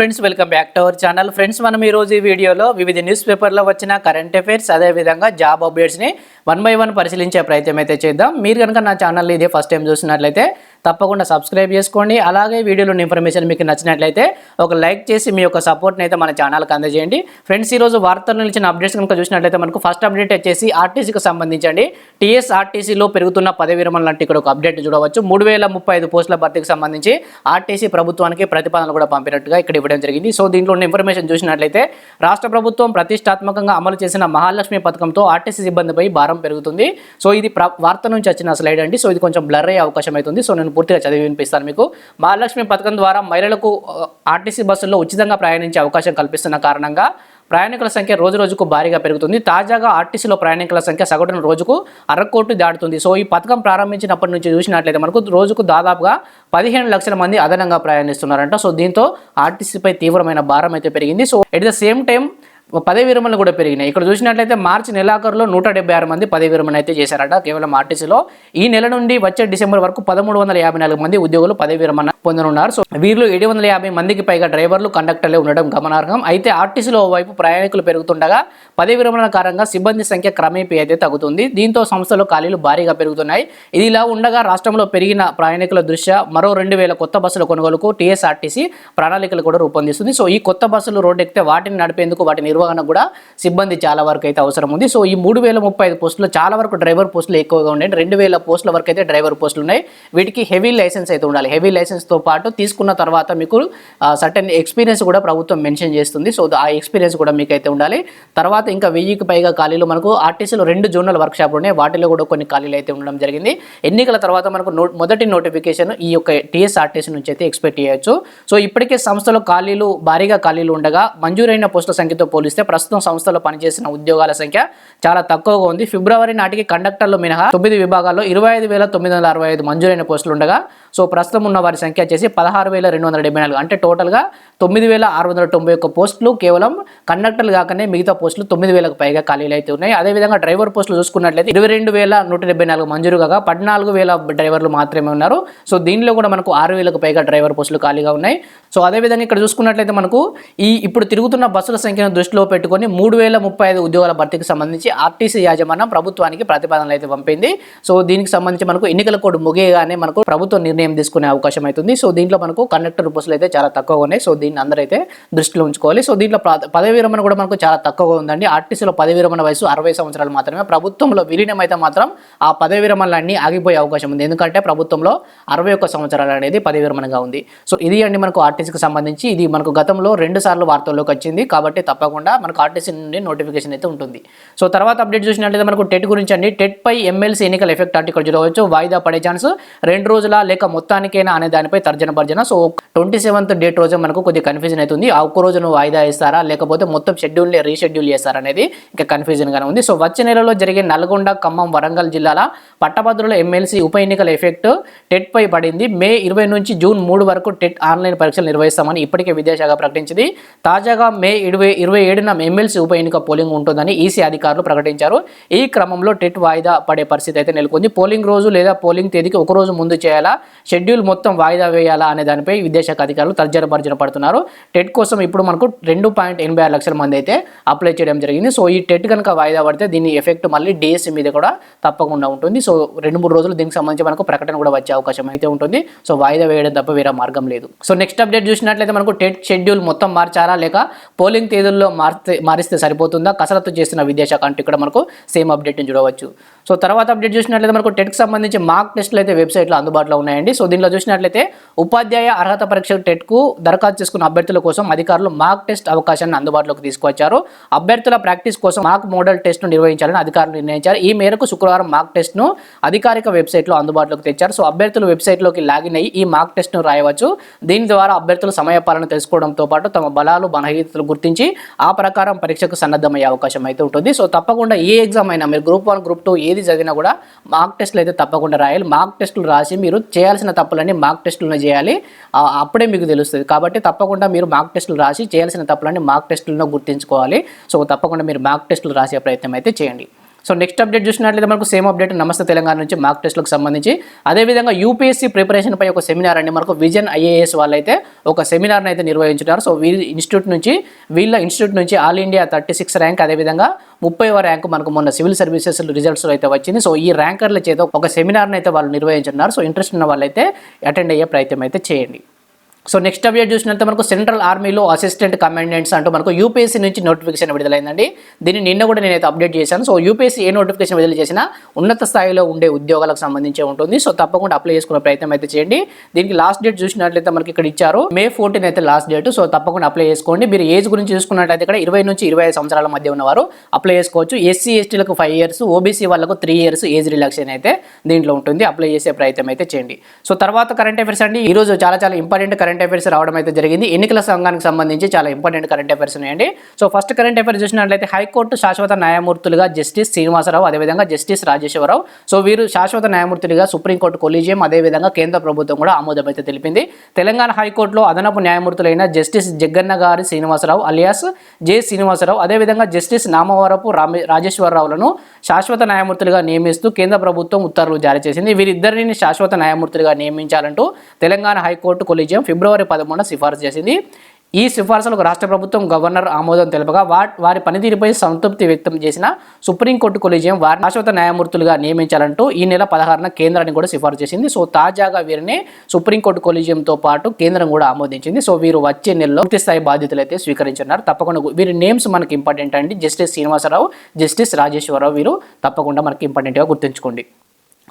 Friends welcome back to our channel friends మనం ఈరోజు రోజు ఈ వీడియోలో వివిధ న్యూస్ పేపర్లో వచ్చిన కరెంట్ అఫైర్స్ అదేవిధంగా జాబ్ అప్డేట్స్ని వన్ బై వన్ పరిశీలించే ప్రయత్నం అయితే చేద్దాం. మీరు కనుక నా ఛానల్ ఇదే ఫస్ట్ టైం చూసినట్లయితే తప్పకుండా సబ్స్క్రైబ్ చేసుకోండి. అలాగే వీడియోలోని ఇన్ఫర్మేషన్ మీకు నచ్చినట్లయితే ఒక లైక్ చేసి మీ యొక్క సపోర్ట్ని అయితే మన ఛానల్కి అందజేయండి. ఫ్రెండ్స్ ఈరోజు వార్తలు నిలిచిన అప్డేట్స్ కనుక చూసినట్లయితే మనకు ఫస్ట్ అప్డేట్ వచ్చేసి ఆర్టీసీకి సంబంధించండి. టీఎస్ఆర్టీసీలో పెరుగుతున్న పదవి విరమణ లాంటి ఇక్కడ ఒక అప్డేట్ చూడవచ్చు. మూడు వేల ముప్పై ఐదు పోస్టుల భర్తీకి సంబంధించి ఆర్టీసీ ప్రభుత్వానికి ప్రతిపాదనలు కూడా పంపినట్టుగా ఇక్కడ ఇవ్వడం జరిగింది. సో దీంట్లో ఉన్న ఇన్ఫర్మేషన్ చూసినట్లయితే రాష్ట్ర ప్రభుత్వం ప్రతిష్టాత్మకంగా అమలు చేసిన మహాలక్ష్మి పథకంతో ఆర్టీసీ సిబ్బందిపై భారం పెరుగుతుంది. సో ఇది వార్త నుంచి వచ్చిన స్లైడ్ అండి. సో ఇది కొంచెం బ్లర్ అయ్యే అవకాశం అవుతుంది సో నేను పూర్తిగా చదివి వినిపిస్తాను మీకు. మహాలక్ష్మి పథకం ద్వారా మహిళలకు ఆర్టీసీ బస్సుల్లో ఉచితంగా ప్రయాణించే అవకాశం కల్పిస్తున్న కారణంగా ప్రయాణికుల సంఖ్య రోజు రోజుకు భారీగా పెరుగుతుంది. తాజాగా ఆర్టీసీలో ప్రయాణికుల సంఖ్య సగటున రోజుకు అరకోటి దాటుతుంది. సో ఈ పథకం ప్రారంభించినప్పటి నుంచి చూసినట్లయితే మనకు రోజుకు దాదాపుగా పదిహేను లక్షల మంది అదనంగా ప్రయాణిస్తున్నారంట. సో దీంతో ఆర్టీసీపై తీవ్రమైన భారం అయితే పెరిగింది. So at the same time పదవి విరమణలు కూడా పెరిగినాయి. ఇక్కడ చూసినట్లయితే మార్చి నెలాఖరులో నూట డెబ్బై ఆరు మంది పదవి విరమణ అయితే చేశారట. కేవలం ఆర్టీసీలో ఈ నెల నుండి వచ్చే డిసెంబర్ వరకు పదమూడు వందల యాభై నాలుగు మంది ఉద్యోగులు పదవి విరమణ పొందనున్నారు. సో వీరిలో ఏడు వందల యాభై మందికి పైగా డ్రైవర్లు కండక్టర్లే ఉండడం గమనార్హం. అయితే ఆర్టీసీలో వైపు ప్రయాణికులు పెరుగుతుండగా పదవి విరమణ కారణంగా సిబ్బంది సంఖ్య క్రమేపీ అయితే తగ్గుతుంది. దీంతో సంస్థలో ఖాళీలు భారీగా పెరుగుతున్నాయి. ఇది ఇలా ఉండగా రాష్ట్రంలో పెరిగిన ప్రయాణికుల దృష్ట్యా మరో రెండు వేల కొత్త బస్సుల కొనుగోలుకు టీఎస్ఆర్టీసీ ప్రణాళికలు కూడా రూపొందిస్తుంది. సో ఈ కొత్త బస్సులు రోడ్డు ఎక్కితే వాటిని నడిపేందుకు వాటిని నిర్వహణ కూడా సిబ్బంది చాలా వరకు అయితే అవసరం ఉంది. సో ఈ మూడు వేల ముప్పై ఐదు పోస్టులు చాలా వరకు డ్రైవర్ పోస్టులు ఎక్కువగా ఉన్నాయి. రెండు వేల పోస్టుల వరకు అయితే డ్రైవర్ పోస్టులు ఉన్నాయి. వీటికి హెవీ లైసెన్స్ అయితే ఉండాలి. హెవీ లైసెన్స్తో పాటు తీసుకున్న తర్వాత మీకు సర్టెన్ ఎక్స్పీరియన్స్ కూడా ప్రభుత్వం మెన్షన్ చేస్తుంది. సో ఆ ఎక్స్పీరియన్స్ కూడా మీకు అయితే ఉండాలి. తర్వాత ఇంకా వెయ్యికి పైగా ఖాళీలు మనకు ఆర్టీసీలో రెండు జోనల్ వర్క్షాప్లు ఉన్నాయి. వాటిలో కూడా కొన్ని ఖాళీలు అయితే ఉండడం జరిగింది. ఎన్నికల తర్వాత మనకు నో మొదటి నోటిఫికేషన్ ఈ యొక్క టీఎస్ఆర్టీసీ నుంచి అయితే ఎక్స్పెక్ట్ చేయొచ్చు. సో ఇప్పటికే సంస్థలో ఖాళీలు భారీగా ఖాళీలు ఉండగా మంజూరైన పోస్టుల సంఖ్యతో పోలిస్తే ప్రస్తుతం సంస్థలో పనిచేసిన ఉద్యోగాల సంఖ్య చాలా తక్కువగా ఉంది. ఫిబ్రవరి నాటికి కండక్టర్లు మినహా తొమ్మిది విభాగాల్లో ఇరవై ఐదు వేల తొమ్మిది వందల అరవై ఐదు మంజూరైన పోస్టులు ఉండగా సో ప్రస్తుతం ఉన్న వారి సంఖ్య వచ్చేసి పదహారు వేల రెండు వందల డెబ్బై నాలుగు. అంటే టోటల్గా తొమ్మిది వేల ఆరు వందల తొంభై ఒక్క పోస్టులు కేవలం కండక్టర్లు కాకనే మిగతా పోస్టులు తొమ్మిది వేలకు పైగా ఖాళీలు అయితే ఉన్నాయి. అదేవిధంగా డ్రైవర్ పోస్టులు చూసుకున్నట్లయితే ఇరవై రెండు వేల నూట డెబ్బై నాలుగు మంజూరు కాగా పద్నాలుగు వేల డ్రైవర్లు మాత్రమే ఉన్నారు. సో దీనిలో కూడా మనకు ఆరు వేలకు పైగా డ్రైవర్ పోస్టులు ఖాళీగా ఉన్నాయి. సో అదేవిధంగా ఇక్కడ చూసుకున్నట్లయితే మనకు ఈ ఇప్పుడు తిరుగుతున్న బస్సుల సంఖ్యను దృష్టిలో పెట్టుకొని మూడు వేల ముప్పై ఐదు ఉద్యోగాల భర్తీకి సంబంధించి ఆర్టీసీ యాజమాన్యం ప్రభుత్వానికి ప్రతిపాదనలు అయితే పంపింది. సో దీనికి సంబంధించి మనకు ఎన్నికల కోడ్ ముగియగానే మనకు ప్రభుత్వం నిర్ణయం తీసుకునే అవకాశం అవుతుంది సో దీంట్లో మనకు కండక్టర్ పోస్టులు అయితే చాలా తక్కువగా ఉన్నాయి. సో దీన్ని అందరైతే దృష్టిలో ఉంచుకోవాలి. సో దీంట్లో పదవి విరమణ కూడా మనకు చాలా తక్కువగా ఉందండి. ఆర్టీసీలో పదవి విరమణ వయసు అరవై సంవత్సరాలు మాత్రమే. ప్రభుత్వంలో విలీనం అయితే మాత్రం ఆ పదవి విరమణలన్నీ ఆగిపోయే అవకాశం ఉంది. ఎందుకంటే ప్రభుత్వంలో అరవై ఒక్క సంవత్సరాలు అనేది పదవి విరమణగా ఉంది. సో ఇది అండి మనకు ఆర్టీసీకి సంబంధించి. ఇది మనకు గతంలో రెండు సార్లు వార్తల్లోకి వచ్చింది. కాబట్టి తప్పకుండా మనకు ఆర్టీసీ నుండి నోటిఫికేషన్ అయితే ఉంటుంది. సో తర్వాత అప్డేట్ చూసినట్లయితే మనకు టెట్ గురించి అండి. టెట్ పై ఎమ్మెల్సీ ఎన్నికల ఎఫెక్ట్ ఆర్టికల్ చూడవచ్చు. వాయిదా పడే ఛాన్స్ రెండు రోజుల లేక మొత్తానికైనా అనే దానిపై తర్జన భర్జన. సో ట్వంటీ సెవెంత్ డేట్ రోజు మనకు కొద్దిగా కన్ఫ్యూజన్ అవుతుంది. ఆ ఒక్క రోజును వాయిదా ఇస్తారా లేకపోతే మొత్తం షెడ్యూల్ రీషెడ్యూల్ చేస్తారా అనేది ఇంకా కన్ఫ్యూజన్గానే ఉంది. సో వచ్చే నెలలో జరిగే నల్గొండ ఖమ్మం వరంగల్ జిల్లాల పట్టభద్రుల ఎమ్మెల్సీ ఉప ఎన్నికల ఎఫెక్ట్ టెట్ పై పడింది. మే ఇరవై నుంచి జూన్ మూడు వరకు టెట్ ఆన్లైన్ పరీక్షలు నిర్వహిస్తామని ఇప్పటికే విద్యాశాఖ ప్రకటించింది. తాజాగా మే ఇరవై ఇరవై ఏడున ఎమ్మెల్సీ ఉప ఎన్నిక పోలింగ్ ఉంటుందని ఈసీ అధికారులు ప్రకటించారు. ఈ క్రమంలో టెట్ వాయిదా పడే పరిస్థితి అయితే నెలకొంది. పోలింగ్ రోజు లేదా పోలింగ్ తేదీకి ఒక రోజు ముందు చేయాలా? షెడ్యూల్ మొత్తం వాయిదా వేయాలా అనే దానిపై విద్యాశాఖ అధికారులు తర్జన భర్జన పడుతున్నారు. టెట్ కోసం ఇప్పుడు మనకు రెండు పాయింట్ ఎనభై ఆరు లక్షల మంది అయితే అప్లై చేయడం జరిగింది. సో ఈ టెట్ కనుక వాయిదా పడితే దీని ఎఫెక్ట్ మళ్ళీ డిఎస్సి మీద కూడా తప్పకుండా ఉంటుంది. సో రెండు మూడు రోజులు దీనికి సంబంధించి మనకు ప్రకటన కూడా వచ్చే అవకాశం అయితే ఉంటుంది. సో వాయిదా వేయడం తప్ప వేరే మార్గం లేదు. సో నెక్స్ట్ అప్డేట్ చూసినట్లయితే మనకు టెట్ షెడ్యూల్ మొత్తం మార్చారా లేక పోలింగ్ తేదీల్లో మారితే మారిస్తే సరిపోతుందా? కసరత్తు చేస్తున్న విద్యాశాఖ అంటే ఇక్కడ మనకు సేమ్ అప్డేట్ని చూడవచ్చు. సో తర్వాత అప్డేట్ చూసినట్లయితే మనకు టెట్కి సంబంధించి మార్క్ టెస్ట్లు అయితే వెబ్సైట్లో అందుబాటులో ఉన్నాయండి. సో దీనిలో చూసినట్లయితే ఉపాధ్యాయ అర్హత పరీక్ష టెట్కు దరఖాస్తు చేసుకున్న అభ్యర్థుల కోసం అధికారులు మార్క్ టెస్ట్ అవకాశాన్ని అందుబాటులోకి తీసుకొచ్చారు అభ్యర్థుల ప్రాక్టీస్ కోసం మార్క్ మోడల్ టెస్ట్ను నిర్వహించాలని అధికారులు నిర్ణయించారు. ఈ మేరకు శుక్రవారం మార్క్ టెస్ట్ను అధికారిక వెబ్సైట్లో అందుబాటులోకి తెచ్చారు. సో అభ్యర్థులు వెబ్సైట్లోకి లాగిన్ అయ్యి ఈ మార్క్ టెస్ట్ను రాయవచ్చు. దీని ద్వారా అభ్యర్థులు సమయపాలన తెలుసుకోవడంతో పాటు తమ బలాలు బలహీనతలు గుర్తించి ఆ ప్రకారం పరీక్షకు సన్నద్ధమయ్యే అవకాశం అయితే ఉంటుంది. సో తప్పకుండా ఏ ఎగ్జామ్ అయినా మీరు గ్రూప్ వన్ గ్రూప్ టూ ఏది చదివినా కూడా మార్క్ టెస్ట్లు అయితే తప్పకుండా రాయాలి. మార్క్ టెస్టులు రాసి మీరు చేయాల్సిన తప్పులన్నీ మార్క్ టెస్టులను చేయాలి. అప్పుడే మీకు తెలుస్తుంది. కాబట్టి తప్పకుండా మీరు మార్క్ టెస్టులు రాసి చేయాల్సిన తప్పులన్నీ మార్క్ టెస్టులను గుర్తించుకోవాలి. సో తప్పకుండా మీరు మార్క్ టెస్టులు రాసే ప్రయత్నం అయితే చేయండి. సో నెక్స్ట్ అప్డేట్ చూసినట్లయితే మనకు సేమ్ అప్డేట్ నమస్తే తెలంగాణ నుంచి మార్క్ టెస్ట్లకు సంబంధించి. అదేవిధంగా యూపీఎస్సీ ప్రిపరేషన్ పై ఒక సెమినార్ అండి. మనకు విజన్ ఐఏఎస్ వాళ్ళైతే ఒక సెమినార్ని అయితే నిర్వహించున్నారు. సో వీళ్ళ ఇన్స్టిట్యూట్ నుంచి వీళ్ళ ఇన్స్టిట్యూట్ నుంచి all India thirty six rank అదేవిధంగా ముప్పైవ ర్యాంక్ మనకు మొన్న సివిల్ సర్వీసెస్ రిజల్ట్స్ అయితే వచ్చింది. సో ఈ ర్యాంకర్ల చేత ఒక సెమినార్ని అయితే వాళ్ళు నిర్వహించున్నారు సో ఇంట్రెస్ట్ ఉన్న వాళ్ళైతే అటెండ్ అయ్యే ప్రయత్నం అయితే చేయండి. సో నెక్స్ట్ అప్డేట్ చూసినట్టు మనకు సెంట్రల్ ఆర్మీలో అసిస్టెంట్ కమాండెంట్స్ అంటూ మనకు యూపీఎస్సీ నుంచి నోటిఫికేషన్ విడుదలైందండి. దీన్ని నిన్న కూడా నేనైతే అప్డేట్ చేశాను. సో యూపీఎస్సీ ఏ నోటిఫికేషన్ విడుదల చేసినా ఉన్నత స్థాయిలో ఉండే ఉద్యోగాలకు సంబంధించి ఉంటుంది. సో తప్పకుండా అప్లై చేసుకునే ప్రయత్నం అయితే చేయండి. దీనికి లాస్ట్ డేట్ చూసినట్లయితే మనకి ఇక్కడ ఇచ్చారు. మే ఫోర్టీన్ అయితే లాస్ట్ డేట్. సో తప్పకుండా అప్లై చేసుకోండి. మీరు ఏజ్ గురించి చూసుకున్నట్లయితే ఇక్కడ ఇరవై నుంచి ఇరవై ఐదు సంవత్సరాల మధ్య ఉన్నవారు అప్లై చేసుకోవచ్చు. ఎస్సీ ఎస్టీలకు ఫైవ్ ఇయర్స్ ఓబీసీ వాళ్ళకు త్రీ ఇయర్స్ ఏజ్ రిలాక్సేషన్ అయితే దీంట్లో ఉంటుంది. అప్లై చేసే ప్రయత్నం అయితే చేయండి. సో తర్వాత కరెంట్ అఫైర్స్ అండి. ఈ రోజు చాలా చాలా ఇంపార్టెంట్ కరెంట్ కరెంట్ అఫైర్స్ రావడం అయితే జరిగింది. ఎన్నికల సంఘానికి సంబంధించి చాలా ఇంపార్టెంట్ కరెంట్ అఫైర్స్ ఉన్నాయండి. సో ఫస్ట్ కరెంట్ అఫైర్ చూసినట్లయితే హైకోర్టు శాశ్వత న్యాయమూర్తులుగా జస్టిస్ శ్రీనివాసరావు అదేవిధంగా జస్టిస్ రాజేశ్వరరావు. సో వీరు శాశ్వత న్యాయమూర్తులుగా సుప్రీంకోర్టు కొలీజియం అదేవిధంగా కేంద్ర ప్రభుత్వం కూడా ఆమోదం అయితే తెలిపింది. తెలంగాణ హైకోర్టులో అదనపు న్యాయమూర్తులైన జస్టిస్ జగ్గన్న గారి శ్రీనివాసరావు అలియాస్ జె శ్రీనివాసరావు అదేవిధంగా జస్టిస్ నామవరపు రాజేశ్వరరావులను శాశ్వత న్యాయమూర్తులుగా నియమిస్తూ కేంద్ర ప్రభుత్వం ఉత్తర్వులు జారీ చేసింది. వీరిద్దరిని శాశ్వత న్యాయమూర్తులుగా నియమించాలంటూ తెలంగాణ హైకోర్టు కొలీజియం ఫిబ్రవరి పదమూడున సిఫార్సు చేసింది. ఈ సిఫార్సులకు రాష్ట్ర ప్రభుత్వం గవర్నర్ ఆమోదం తెలుపగా వా వారి పనితీరుపై సంతృప్తి వ్యక్తం చేసిన సుప్రీంకోర్టు కొలీజియం వారిని శాశ్వత న్యాయమూర్తులుగా నియమించాలంటూ ఈ నెల పదహారున కేంద్రాన్ని కూడా సిఫార్సు చేసింది. సో తాజాగా వీరిని సుప్రీంకోర్టు కొలీజియంతో పాటు కేంద్రం కూడా ఆమోదించింది. సో వీరు వచ్చే నెలలో పూర్తి స్థాయి బాధ్యతలు అయితే స్వీకరించున్నారు తప్పకుండా వీరి నేమ్స్ మనకి ఇంపార్టెంట్ అండి. జస్టిస్ శ్రీనివాసరావు జస్టిస్ రాజేశ్వరరావు వీరు తప్పకుండా మనకి ఇంపార్టెంట్గా గుర్తుంచుకోండి.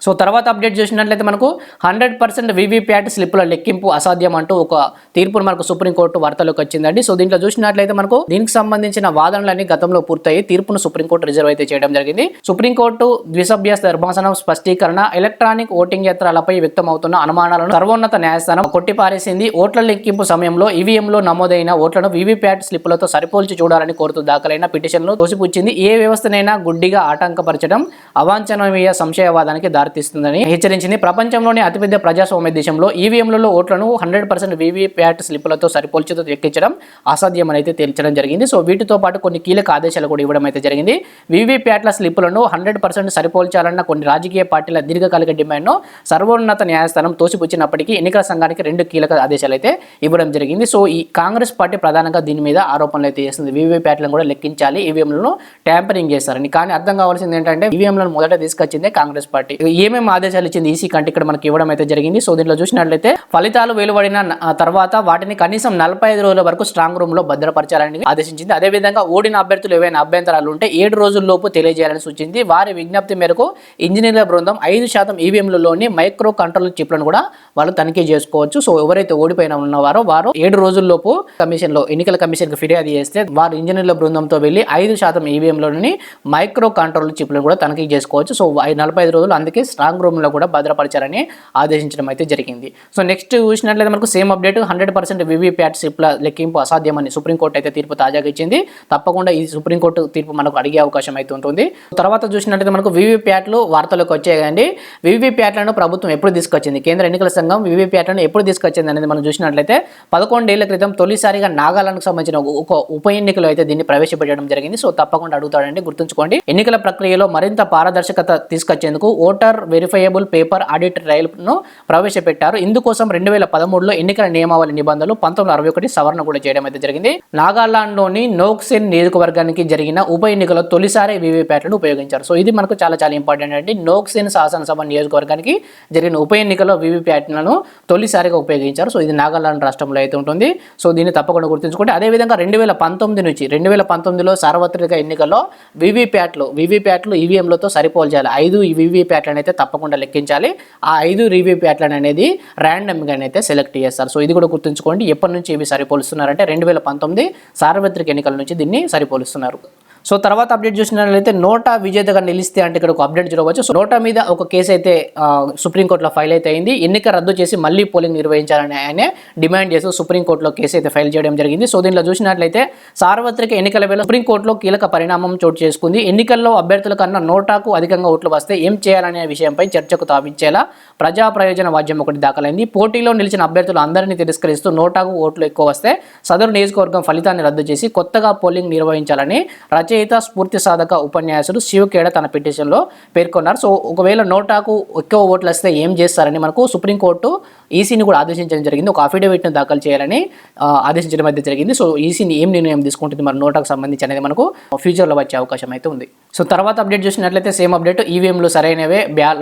సో తర్వాత అప్డేట్ చేసినట్లయితే మనకు హండ్రెడ్ పర్సెంట్ వీవీప్యాట్ స్లిప్ల లెక్కింపు అసాధ్యం అంటూ ఒక తీర్పును మనకు సుప్రీంకోర్టు వార్తలోకి వచ్చిందండి. సో దీంట్లో చూసినట్లయితే మనకు దీనికి సంబంధించిన వాదనలన్నీ గతంలో పూర్తయి తీర్పును సుప్రీంకోర్టు రిజర్వ్ అయితే చేయడం జరిగింది. సుప్రీంకోర్టు ద్విసభ్య ధర్మాసనం స్పష్టీకరణ ఎలక్ట్రానిక్ ఓటింగ్ యంత్రాలపై వ్యక్తమవుతున్న అనుమానాలను సర్వోన్నత న్యాయస్థానం కొట్టిపారేసింది. ఓట్ల లెక్కింపు సమయంలో ఈవీఎంలో నమోదైన ఓట్లను వీవీప్యాట్ స్లిప్లతో సరిపోల్చి చూడాలని కోరుతూ దాఖలైన పిటిషన్లు తోసిపుచ్చింది. ఏ వ్యవస్థనైనా గుడ్డిగా ఆటంకపరచడం అవాంఛనీయ సంశయవాదానికి దారి దారితీస్తుందని హెచ్చరించింది. ప్రపంచంలోని అతిపెద్ద ప్రజాస్వామ్య దేశంలో ఈవీఎంలలో ఓట్లను హండ్రెడ్ పర్సెంట్ వీవీప్యాట్ స్లిప్లతో సరిపోల్చితో ఎక్కించడం అసాధ్యమని అయితే తేల్చడం జరిగింది. సో వీటితో పాటు కొన్ని కీలక ఆదేశాలు కూడా ఇవ్వడం అయితే జరిగింది. వీవీప్యాట్ల స్లిప్లను హండ్రెడ్ పర్సెంట్ సరిపోల్చాలన్న కొన్ని రాజకీయ పార్టీల దీర్ఘకాలిక డిమాండ్ను సర్వోన్నత న్యాయస్థానం తోసిపుచ్చినప్పటికీ ఎన్నికల సంఘానికి రెండు కీలక ఆదేశాలు అయితే ఇవ్వడం జరిగింది. సో ఈ కాంగ్రెస్ పార్టీ ప్రధానంగా దీని మీద ఆరోపణలు అయితే చేస్తుంది. వీవీప్యాట్లను కూడా లెక్కించాలి. ఈవీఎంలను ట్యాంపరింగ్ చేస్తారని. కానీ అర్థం కావాల్సింది ఏంటంటే ఈవీఎంలను మొదట తీసుకొచ్చిందే కాంగ్రెస్ పార్టీ. ఏమేమి ఆదేశాలు ఇచ్చింది ఈసీ కంటే ఇక్కడ మనకి ఇవ్వడం అయితే జరిగింది. సో దీంట్లో చూసినట్లయితే ఫలితాలు వెలువడిన తర్వాత వాటిని కనీసం నలభై ఐదు రోజుల వరకు స్ట్రాంగ్ రూమ్లో భద్రపరచాలని ఆదేశించింది. అదేవిధంగా ఓడిన అభ్యర్థులు ఏవైనా అభ్యంతరాలు ఉంటే ఏడు రోజుల్లోపు తెలియజేయాలని సూచించింది వారి విజ్ఞప్తి మేరకు ఇంజనీర్ల బృందం ఐదు శాతం ఈవీఎంలలోని మైక్రో కంట్రోల్ చిప్లను కూడా వాళ్ళు తనిఖీ చేసుకోవచ్చు. సో ఎవరైతే ఓడిపోయిన ఉన్నవారో వారు ఏడు రోజుల్లోపు కమిషన్లో ఎన్నికల కమిషన్కి ఫిర్యాదు చేస్తే వారు ఇంజనీర్ల బృందంతో వెళ్ళి ఐదు శాతం ఈవీఎంలోని మైక్రో కంట్రోల్ చిప్లను కూడా తనిఖీ చేసుకోవచ్చు. సో నలభై ఐదు రోజులు అందుకే స్ట్రాంగ్ రూమ్లో కూడా భద్రపరచాలని ఆదేశించడం అయితే జరిగింది. సో నెక్స్ట్ చూసినట్లయితే మనకు same update hundred percent VVPAT సిప్ల లెక్కింపు అసాధ్యమని సుప్రీంకోర్టు అయితే తీర్పు తాజాగా ఇచ్చింది. తప్పకుండా ఈ సుప్రీంకోర్టు తీర్పు మనకు అడిగే అవకాశం అయితే ఉంటుంది. తర్వాత చూసినట్లయితే మనకు వీవీప్యాట్లు వార్తలకు వచ్చాయండి వీవీప్యాట్లను ప్రభుత్వం ఎప్పుడు తీసుకొచ్చింది? కేంద్ర ఎన్నికల సంఘం వివిప్యాట్లను ఎప్పుడు తీసుకొచ్చింది అనేది మనం చూసినట్లయితే పదకొండేళ్ళ క్రితం తొలిసారిగా నాగాలాండ్కు సంబంధించిన ఒక ఉప ఎన్నికలో అయితే దీన్ని ప్రవేశపెట్టడం జరిగింది. సో తప్పకుండా అడుగుతాడండి గుర్తుంచుకోండి. ఎన్నికల ప్రక్రియలో మరింత పారదర్శకత తీసుకొచ్చేందుకు ఓటర్ వెరిఫైయబుల్ పేపర్ ఆడిట్ ట్రయల్ను ప్రవేశపెట్టారు. ఇందుకోసం రెండు వేల పదమూడులో ఎన్నికల నియమావళి నిబంధనలు పంతొమ్మిది అరవై ఒకటి సవరణ కూడా చేయడం అయితే జరిగింది. నాగాలాండ్లోని నోక్సెన్ నియోజకవర్గానికి జరిగిన ఉప ఎన్నికలో తొలిసారి వీవీప్యాట్లను ఉపయోగించారు. సో ఇది మనకు చాలా చాలా ఇంపార్టెంట్ అండి. నోక్సెన్ శాసనసభ నియోజకవర్గానికి జరిగిన ఉప ఎన్నికలో వీవీప్యాట్లను తొలిసారిగా ఉపయోగించారు. సో ఇది నాగాలాండ్ రాష్ట్రంలో అయితే ఉంటుంది. సో దీన్ని తప్పకుండా గుర్తుంచుకుంటే అదేవిధంగా రెండు వేల పంతొమ్మిది నుంచి రెండు వేల పంతొమ్మిదిలో సార్వత్రిక ఎన్నికల్లో వీవీప్యాట్లు వీవీప్యాట్లు ఈవీఎంలతో సరిపోల్చాలి ఐదు వీవీప్యాట్లను అయితే తప్పకుండా లెక్కించాలి. ఆ ఐదు వీవీప్యాట్లను అనేది ర్యాండమ్గానైతే సెలెక్ట్ చేస్తారు. సో ఇది కూడా గుర్తుంచుకోండి. ఎప్పటి నుంచి ఇవి సరిపోలుస్తున్నారంటే రెండు వేల పంతొమ్మిది సార్వత్రిక ఎన్నికల నుంచి దీన్ని సరిపోలుస్తున్నారు. సో తర్వాత అప్డేట్ చూసినట్లయితే నోటా విజేతగా నిలిస్తే అంటే ఇక్కడ ఒక అప్డేట్ చూడవచ్చు సో నోటా మీద ఒక కేసు అయితే సుప్రీంకోర్టులో ఫైల్ అయితే అయింది. ఎన్నిక రద్దు చేసి మళ్ళీ పోలింగ్ నిర్వహించాలని ఆయన డిమాండ్ చేస్తూ సుప్రీంకోర్టులో కేసు అయితే ఫైల్ చేయడం జరిగింది. సో దీనిలో చూసినట్లయితే సార్వత్రిక ఎన్నికల వేళ సుప్రీంకోర్టులో కీలక పరిణామం చోటు చేసుకుంది. ఎన్నికల్లో అభ్యర్థుల కన్నా నోటాకు అధికంగా ఓట్లు వస్తే ఏం చేయాలనే విషయంపై చర్చకు తావించేలా ప్రజా ప్రయోజన వాద్యం ఒకటి దాఖలైంది. పోటీలో నిలిచిన అభ్యర్థులు అందరినీ తిరస్కరిస్తూ నోటాకు ఓట్లు ఎక్కువ వస్తే సదరు నియోజకవర్గం ఫలితాన్ని రద్దు చేసి కొత్తగా పోలింగ్ నిర్వహించాలని రచయిత స్ఫూర్తి సాధక ఉపన్యాసుడు శివకేడ తన పిటిషన్లో పేర్కొన్నారు. సో ఒకవేళ నోటాకు ఎక్కువ ఓట్లు వస్తే ఏం చేస్తారని మనకు సుప్రీంకోర్టు ఈసీని కూడా ఆదేశించడం జరిగింది. ఒక అఫిడవిట్ను దాఖలు చేయాలని ఆదేశించడం అయితే జరిగింది. సో ఈసీని ఏం నిర్ణయం తీసుకుంటుంది మరి నోటాకు సంబంధించి అనేది మనకు ఫ్యూచర్లో వచ్చే అవకాశం అయితే ఉంది. సో తర్వాత అప్డేట్ చూసినట్లయితే సేమ్ అప్డేట్ ఈవీఎంలు సరైనవే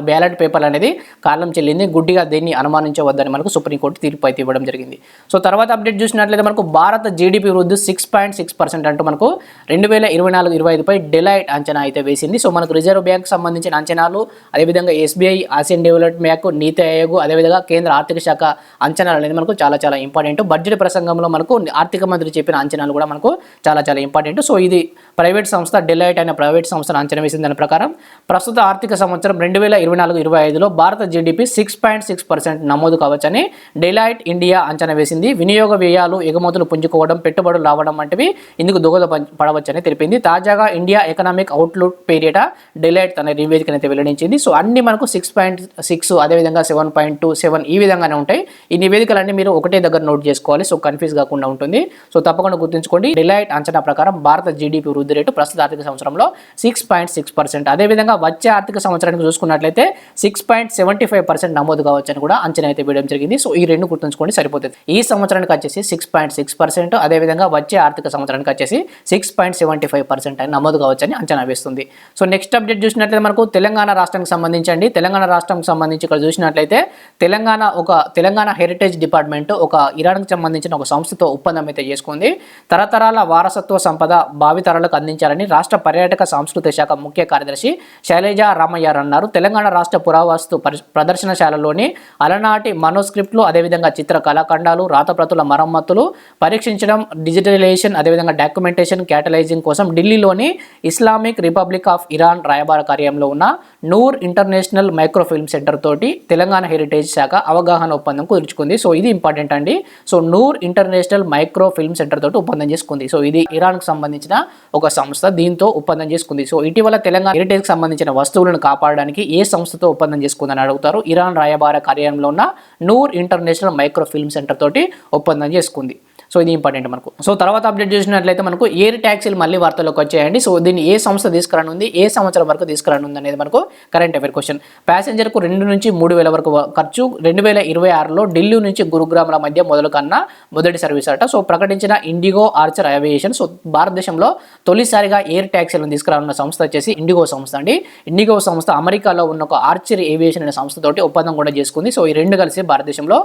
బ్యాలెట్ పేపర్లు అనేది కాలం చెల్లింది. గుడ్డిగా దీన్ని అనుమానించవద్దని మనకు సుప్రీంకోర్టు తీర్పు అయితే ఇవ్వడం జరిగింది. సో తర్వాత అప్డేట్ చూసినట్లయితే మనకు భారత జీడిపి వృద్ధి సిక్స్ పాయింట్ సిక్స్ పర్సెంట్ అంటూ మనకు రెండు వేల ఇరవై నాలుగు ఇరవై ఐదుపై డెలైట్ అంచనా అయితే వేసింది. సో మనకు రిజర్వ్ బ్యాంక్ సంబంధించిన అంచనాలు అదేవిధంగా ఎస్బీఐ ఆసియన్ డెవలప్మెంట్ బ్యాంక్ నీతి ఆయోగ్ అదేవిధంగా కేంద్ర ఆర్థిక శాఖ అంచనాలు అనేది మనకు చాలా చాలా ఇంపార్టెంట్ బడ్జెట్ ప్రసంగంలో మనకు ఆర్థిక మంత్రి చెప్పిన అంచనాలు కూడా మనకు చాలా చాలా ఇంపార్టెంట్ సో ఇది ప్రైవేట్ సంస్థ డెలైట్ అనే ప్రైవేట్ సంస్థను అంచనా వేసిన దాని ప్రకారం. ప్రస్తుత ఆర్థిక సంవత్సరం రెండు వేల ఇరవై నాలుగు ఇరవై ఐదులో భారత GDP six point six percent నమోదు కావచ్చని డెలైట్ ఇండియా అంచనా వేసింది. వినియోగ వ్యయాలు ఎగుమతులు పుంజుకోవడం పెట్టుబడులు రావడం వంటివి ఇందుకు దోహద పడవచ్చని తెలిపింది. తాజాగా ఇండియా ఎకనామిక్ అవుట్లుక్ పేరిట డెలైట్ తన నివేదికనైతే అయితే వెల్లడించింది. సో అన్ని మనకు సిక్స్ పాయింట్ సిక్స్ అదేవిధంగా సెవెన్ పాయింట్ టూ సెవెన్ ఈ విధంగానే ఉంటాయి. ఈ నివేదికలన్నీ మీరు ఒకటే దగ్గర నోట్ చేసుకోవాలి. సో కన్ఫ్యూజ్ కాకుండా ఉంటుంది. సో తప్పకుండా గుర్తుంచుకోండి. డిలైట్ అంచనా ప్రకారం భారత జీడిపి వృద్ధి రేటు ప్రస్తుత ఆర్థిక సంవత్సరంలో సిక్స్ పాయింట్ సిక్స్ పర్సెంట్. అదేవిధంగా వచ్చే ఆర్థిక సంవత్సరానికి చూసుకున్నట్లయితే six point seventy five percent నమోదు కావచ్చు అని కూడా అంచనా అయితే వేయడం జరిగింది. సో ఈ రెండు గుర్తుంచుకోండి సరిపోతుంది. ఈ సంవత్సరానికి వచ్చేసి సిక్స్ పాయింట్ సిక్స్ పర్సెంట్ అదేవిధంగా వచ్చే ఆర్థిక సంవత్సరానికి వచ్చేసి six point seventy five percent అని నమోదు కావచ్చని అంచనా వేస్తుంది. సో నెక్స్ట్ అప్డేట్ చూసినట్లయితే మనకు తెలంగాణ రాష్ట్రానికి సంబంధించండి తెలంగాణ రాష్ట్రానికి సంబంధించి ఇక్కడ చూసినట్లయితే తెలంగాణ ఒక తెలంగాణ హెరిటేజ్ డిపార్ట్మెంట్ ఒక ఇరాన్కి సంబంధించిన ఒక సంస్థతో ఒప్పందం అయితే చేసుకుంది. తరతరాల వారసత్వ సంపద భావితరాలకు అందించాలని రాష్ట్ర పర్యాటక సాంస్కృతిక శాఖ ముఖ్య కార్యదర్శి శైలజ రామయ్యారు అన్నారు. తెలంగాణ రాష్ట్ర పురావస్తు పరి- ప్రదర్శనశాలలోని అలనాటి మనోస్క్రిప్ట్లు అదేవిధంగా చిత్ర కళాఖండాలు రాతప్రతుల మరమ్మతులు పరీక్షించడం డిజిటలైజేషన్ అదేవిధంగా డాక్యుమెంటేషన్ క్యాటలైజింగ్ కోసం ఢిల్లీలోని ఇస్లామిక్ రిపబ్లిక్ ఆఫ్ ఇరాన్ రాయబార కార్యంలో ఉన్న Noor international micro film centre తోటి తెలంగాణ హెరిటేజ్ శాఖ అవగాహన ఒప్పందం కుదుర్చుకుంది. సో ఇది ఇంపార్టెంట్ అండి. So Noor international micro film centre తోటి ఒప్పందం చేసుకుంది. సో ఇది ఇరాన్కు సంబంధించిన ఒక సంస్థ దీంతో ఒప్పందం చేసుకుంది. సో ఇటీవల తెలంగాణ హెరిటేజ్కి సంబంధించిన వస్తువులను కాపాడడానికి ఏ సంస్థతో ఒప్పందం చేసుకుందని అడుగుతారు? ఇరాన్ రాయబార కార్యాలయంలో ఉన్న Noor international micro film centre తోటి ఒప్పందం చేసుకుంది. సో ఇది ఇంపార్టెంట్ మనకు. సో తర్వాత అప్డేట్ చేసినట్లయితే మనకు ఎయిర్ ట్యాక్సీలు మళ్ళీ వార్తల్లోకి వచ్చాయండి. సో దీన్ని ఏ సంస్థ తీసుకురానుంది ఏ సంవత్సరం వరకు తీసుకురానుంది అనేది మనకు కరెంట్ అఫేర్ క్వశ్చన్ ప్యాసింజర్కు రెండు నుంచి మూడు వేల వరకు ఖర్చు రెండు వేల ఇరవై ఆరులో ఢిల్లీ నుంచి గురుగ్రామ్ల మధ్య మొదలు కన్నా మొదటి సర్వీస్ అట. సో ప్రకటించిన ఇండిగో ఆర్చర్ ఏవియేషన్ సో భారతదేశంలో తొలిసారిగా ఎయిర్ ట్యాక్సీలను తీసుకురానున్న సంస్థ వచ్చేసి ఇండిగో సంస్థ అండి. ఇండిగో సంస్థ అమెరికాలో ఉన్న ఒక ఆర్చర్ ఏవియేషన్ అనే సంస్థతోటి ఒప్పందం కూడా చేసుకుంది. సో ఈ రెండు కలిసి భారతదేశంలో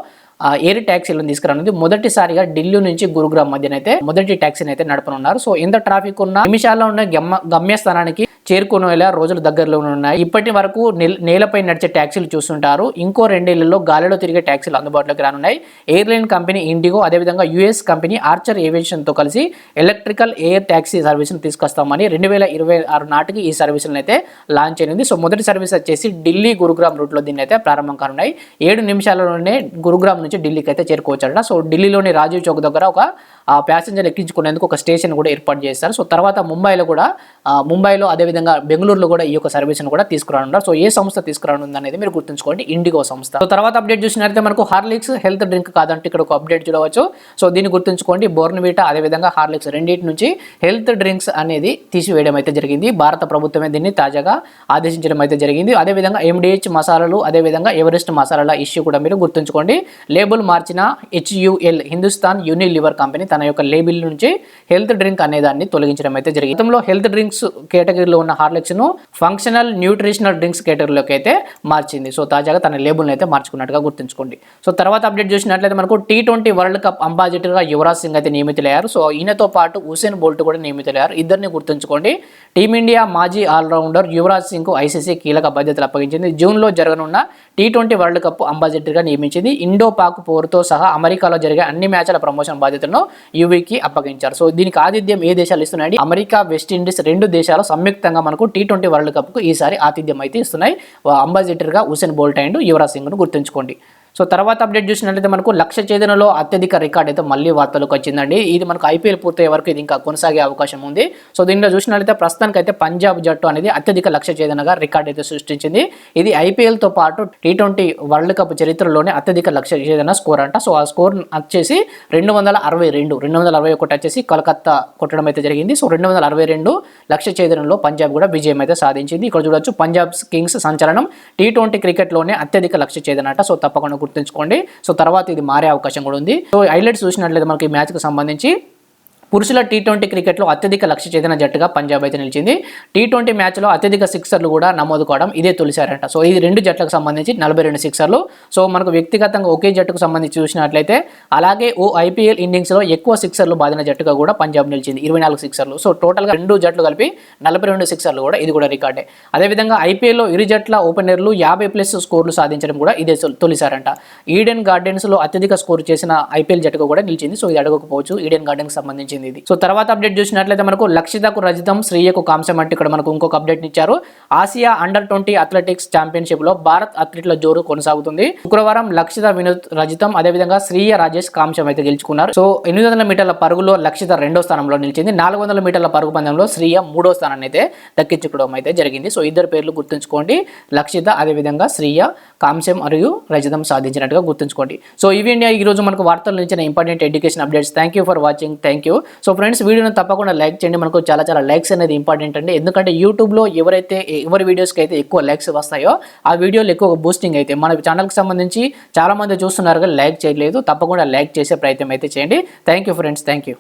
ఎయిర్ ట్యాక్సీలను తీసుకురానుంది. మొదటిసారిగా ఢిల్లీ నుంచి గురుగ్రామ్ మధ్యనైతే మొదటి ట్యాక్సీని అయితే నడపనున్నారు. సో ఎంత ట్రాఫిక్ ఉన్న నిమిషాల్లో ఉన్న గమ్య గమ్యస్థానానికి చేరుకునేలా రోజులు దగ్గరలోనే ఉన్నాయి. ఇప్పటి వరకు నేలపై నడిచే ట్యాక్సీలు చూస్తుంటారు. ఇంకో రెండేళ్ళలో గాలిలో తిరిగే ట్యాక్సీలు అందుబాటులోకి రానున్నాయి. ఎయిర్లైన్ కంపెనీ ఇండిగో అదేవిధంగా యుఎస్ కంపెనీ ఆర్చర్ ఏవియేషన్తో కలిసి ఎలక్ట్రికల్ ఎయిర్ ట్యాక్సీ సర్వీస్ను తీసుకొస్తామని రెండు వేల ఇరవై ఆరు నాటికి ఈ సర్వీసులను అయితే లాంచ్ అయింది సో మొదటి సర్వీస్ వచ్చేసి ఢిల్లీ గురుగ్రామ్ రూట్లో దీన్ని అయితే ప్రారంభం కానున్నాయి. ఏడు నిమిషాలలోనే గురుగ్రామ్ నుంచి ఢిల్లీకి అయితే చేరుకోవచ్చట. సో ఢిల్లీలోని రాజీవ్ చౌక్ దగ్గర ఒక ప్యాసింజర్ ఎక్కించుకునేందుకు ఒక స్టేషన్ కూడా ఏర్పాటు చేస్తారు సో తర్వాత ముంబైలో కూడా ముంబైలో అదేవిధంగా బెంగళూరులో కూడా ఈ యొక్క సర్వీస్ను కూడా తీసుకురానున్నారు. సో ఏ సంస్థ తీసుకురానుంది అనేది మీరు గుర్తుంచుకోండి. ఇండిగో సంస్థ. సో తర్వాత అప్డేట్ చూసినట్లయితే మనకు హార్లిక్స్ హెల్త్ డ్రింక్ కాదంటే ఇక్కడ ఒక అప్డేట్ చూడవచ్చు. సో దీన్ని గుర్తుంచుకోండి. బోర్న్వీటా అదేవిధంగా హార్లిక్స్ రెండింటి నుంచి హెల్త్ డ్రింక్స్ అనేది తీసివేయడం అయితే జరిగింది. భారత ప్రభుత్వమే దీన్ని తాజాగా ఆదేశించడం అయితే జరిగింది. అదేవిధంగా ఎండిహెచ్ మసాలాలు అదేవిధంగా ఎవరెస్ట్ మసాలాల ఇష్యూ కూడా మీరు గుర్తుంచుకోండి. లేబుల్ మార్చిన హెచ్యుఎల్ హిందుస్థాన్ యూనిలివర్ కంపెనీ తన యొక్క లేబుల్ నుంచి హెల్త్ డ్రింక్ అనేదాన్ని తొలగించడం అయితే జరిగింది. గతంలో హెల్త్ డ్రింక్స్ కేటగిరీలో ఉన్న హార్లిక్స్ను ఫంక్షనల్ న్యూట్రిషనల్ డ్రింక్స్ కేటగిరీలోకి అయితే మార్చింది. సో తాజాగా తన లేబుల్ని అయితే మార్చుకున్నట్టుగా గుర్తుంచుకోండి. సో తర్వాత అప్డేట్ చూసినట్లయితే మనకు టీ ట్వంటీ వరల్డ్ కప్ అంబాసిడర్గా యువరాజ్ సింగ్ అయితే నియమితులయ్యారు. సో ఈయనతో పాటు హుసేన్ బోల్ట్ కూడా నియమితులయ్యారు. ఇద్దరిని గుర్తుంచుకోండి. టీమిండియా మాజీ ఆల్రౌండర్ యువరాజ్ సింగ్ ఐసీసీ కీలక బాధ్యతలు అప్పగించింది. జూన్లో జరగనున్న టీ ట్వంటీ వరల్డ్ కప్ అంబాసిడర్గా నియమించింది. ఇండో పాక్ పోరుతో సహా అమెరికాలో జరిగే అన్ని మ్యాచ్ల ప్రమోషన్ బాధ్యతలను యువీకి అప్పగించారు. సో దీనికి ఆతిథ్యం ఏ దేశాలు ఇస్తున్నాయండి అమెరికా వెస్టిండీస్ రెండు దేశాలు సంయుక్తంగా మనకు టీ ట్వంటీ వరల్డ్ కప్కు ఈసారి ఆతిథ్యం అయితే ఇస్తున్నాయి. అంబాసిడర్గా హుసేన్ బోల్ట్ అండ్ యువరాజ్ సింగ్ను గుర్తుంచుకోండి. సో తర్వాత అప్డేట్ చూసినట్లయితే మనకు లక్ష చేదనలో అత్యధిక రికార్డ్ అయితే మళ్ళీ వార్తలకు వచ్చిందండి. ఇది మనకు ఐపీఎల్ పూర్తయ్యే వరకు ఇది ఇంకా కొనసాగే అవకాశం ఉంది. సో దీనిలో చూసినట్లయితే ప్రస్తుతానికి అయితే పంజాబ్ జట్టు అనేది అత్యధిక లక్ష చేదనగా రికార్డ్ అయితే సృష్టించింది. ఇది ఐపీఎల్తో పాటు టీ ట్వంటీ వరల్డ్ కప్ చరిత్రలోనే అత్యధిక లక్ష చేదన స్కోర్ అంట. సో ఆ స్కోర్ వచ్చేసి రెండు వందల అరవై రెండు రెండు వందల అరవై ఒకటి వచ్చేసి కలకత్తా కొట్టడం అయితే జరిగింది. సో రెండు వందల అరవై రెండు లక్ష ఛేదనలో పంజాబ్ కూడా విజయం అయితే సాధించింది. ఇక్కడ చూడొచ్చు పంజాబ్ కింగ్స్ సంచలనం టీ ట్వంటీ క్రికెట్లోనే అత్యధిక లక్ష చేదన అంట. సో తప్పకుండా గుర్తుంచుకోండి. సో తర్వాత ఇది మారే అవకాశం కూడా ఉంది. సో హైలైట్స్ చూసినట్లయితే మనకి మ్యాచ్కి సంబంధించి పురుషుల టీ ట్వంటీ క్రికెట్లో అత్యధిక లక్ష్య చేసిన జట్టుగా పంజాబ్ అయితే నిలిచింది. టీ ట్వంటీ మ్యాచ్లో అత్యధిక సిక్సర్లు కూడా నమోదు కావడం ఇదే తొలిసారంట. సో ఇది రెండు జట్లకు సంబంధించి నలభై రెండు సిక్సర్లు. సో మనకు వ్యక్తిగతంగా ఒకే జట్టుకు సంబంధించి చూసినట్లయితే అలాగే ఓ ఐపీఎల్ ఇన్నింగ్స్లో ఎక్కువ సిక్సర్లు బాధిన జట్టుగా కూడా పంజాబ్ నిలిచింది. ఇరవై నాలుగు సిక్సర్లు. సో టోటల్గా రెండు జట్లు కలిపి నలభై రెండు సిక్సర్లు కూడా ఇది కూడా రికార్డే. అదేవిధంగా ఐపీఎల్లో ఇరు జట్ల ఓపెనర్లు యాభై ప్లస్ స్కోర్లు సాధించడం కూడా ఇదే తొలి- తొలిసారంట. ఈడెన్ గార్డెన్స్లో అత్యధిక స్కోర్ చేసిన ఐపీఎల్ జట్టుగా కూడా నిలిచింది. సో ఇది అడగకపోవచ్చు. ఈడెన్ గార్డెన్కి సంబంధించింది. ఇది. సో తర్వాత అప్డేట్ చూసినట్లయితే మనకు లక్షితకు రజితం శ్రీయకు కాంస్యం అంటే ఇక్కడ మనకు ఇంకొక అప్డేట్ ఇచ్చారు. ఆసియా అండర్ ట్వంటీ అథ్లెటిక్స్ ఛాంపియన్షిప్లో భారత్ అథ్లెట్ల జోరు కొనసాగుతుంది. శుక్రవారం లక్షిత వినోద్ రజితం అదేవిధంగా శ్రీయ రాజేష్ కాంస్యం అయితే గెలుచుకున్నారు. సో ఎనిమిది వందల మీటర్ల పరుగులో లక్షిత రెండో స్థానంలో నిలిచింది. నాలుగు వందల మీటర్ల పరుగు పందెంలో శ్రీయ మూడో స్థానాన్ని అయితే దక్కించుకోవడం అయితే జరిగింది. సో ఇద్దరు పేర్లు గుర్తుంచుకోండి. లక్షిత అదేవిధంగా శ్రీయ కాంస్యం మరియు రజితం సాధించినట్టుగా గుర్తుంచుకోండి. సో ఇవి ఇండియా ఈ రోజు మనకు వార్తలు నుంచి important education updates. Thank you for watching. Thank you. So friends వీడియోని తప్పకుండా లైక్ చేయండి. మనకు చాలా చాలా లైక్స్ అనేది ఇంపార్టెంట్ అండి. ఎందుకంటే యూట్యూబ్లో ఎవరైతే ఎవరి వీడియోస్కి అయితే ఎక్కువ లైక్స్ వస్తాయో ఆ వీడియోలు ఎక్కువ బూస్టింగ్ అయితే మన ఛానల్కి సంబంధించి చాలా మంది చూస్తున్నారు కానీ లైక్ చేయలేదు తప్పకుండా లైక్ చేసే ప్రయత్నం అయితే చేయండి. Thank you friends thank you